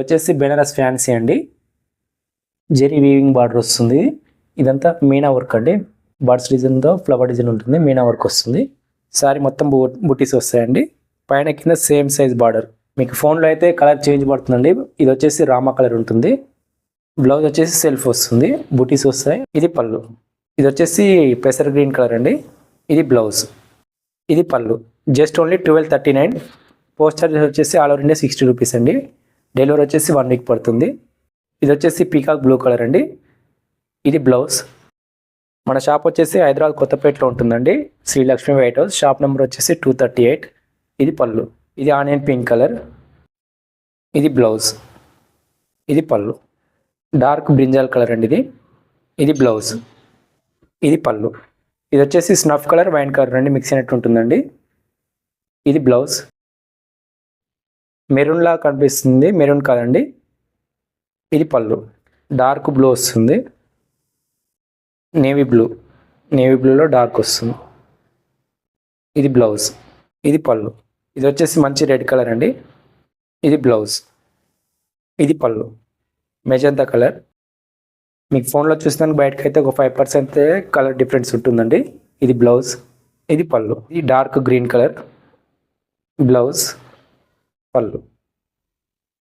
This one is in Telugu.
వచ్చేసి బెనారస్ ఫ్యాన్సీ అండి. జెరీ వీవింగ్ బార్డర్ వస్తుంది. ఇదంతా మీనా వర్క్ అండి. బర్డ్స్ డిజైన్తో ఫ్లవర్ డిజైన్ ఉంటుంది. మీనా వర్క్ వస్తుంది. సారీ మొత్తం బు బుటీస్ వస్తాయండి. పైన కింద సేమ్ సైజ్ బార్డర్. మీకు ఫోన్లో అయితే కలర్ చేంజ్ పడుతుందండి. ఇది వచ్చేసి రామా కలర్ ఉంటుంది. బ్లౌజ్ వచ్చేసి సెల్ఫ్ వస్తుంది. బుటీస్ వస్తాయి. ఇది పళ్ళు. ఇది వచ్చేసి పెసర్ గ్రీన్ కలర్ అండి. ఇది బ్లౌజ్. ఇది పళ్ళు. Just only twelve thirty nine. Post charges వచ్చేసి all over India sixty rupees అండి. డెలివరీ వచ్చేసి వన్ వీక్ పడుతుంది. ఇది వచ్చేసి పీకాక్ బ్లూ కలర్ అండి. ఇది బ్లౌజ్ మన షాప్ వచ్చేసి హైదరాబాద్ కొత్తపేటలో ఉంటుందండి. Shri Lakshmi White House. Shop number వచ్చేసి టూ థర్టీ ఎయిట్ ఇది పళ్ళు. ఇది ఆనియన్ పింక్ కలర్ ఇది బ్లౌజ్ ఇది పళ్ళు. డార్క్ బ్రింజాల్ కలర్ అండి ఇది. ఇది బ్లౌజ్ ఇది పళ్ళు. ఇది వచ్చేసి స్నఫ్ కలర్ వైన్ కలర్ అండి మిక్స్ అయినట్టు ఉంటుందండి. ఇది బ్లౌజ్ మెరూన్ లా కనిపిస్తుంది. మెరూన్ కాదండి. ఇది పళ్ళు. డార్క్ బ్లూ వస్తుంది. Navy blue. నేవీ బ్లూలో డార్క్ వస్తుంది. ఇది బ్లౌజ్. ఇది పళ్ళు. ఇది వచ్చేసి మంచి రెడ్ కలర్ అండి. ఇది బ్లౌజ్. ఇది పళ్ళు. Magenta colour. మీకు ఫోన్లో చూసినాక బయటకు అయితే ఒక ఫైవ్ పర్సెంట్ కలర్ డిఫరెన్స్ ఉంటుందండి. ఇది బ్లౌజ్. ఇది పళ్ళు. ఇది డార్క్ గ్రీన్ కలర్. బ్లౌజ్. పళ్ళు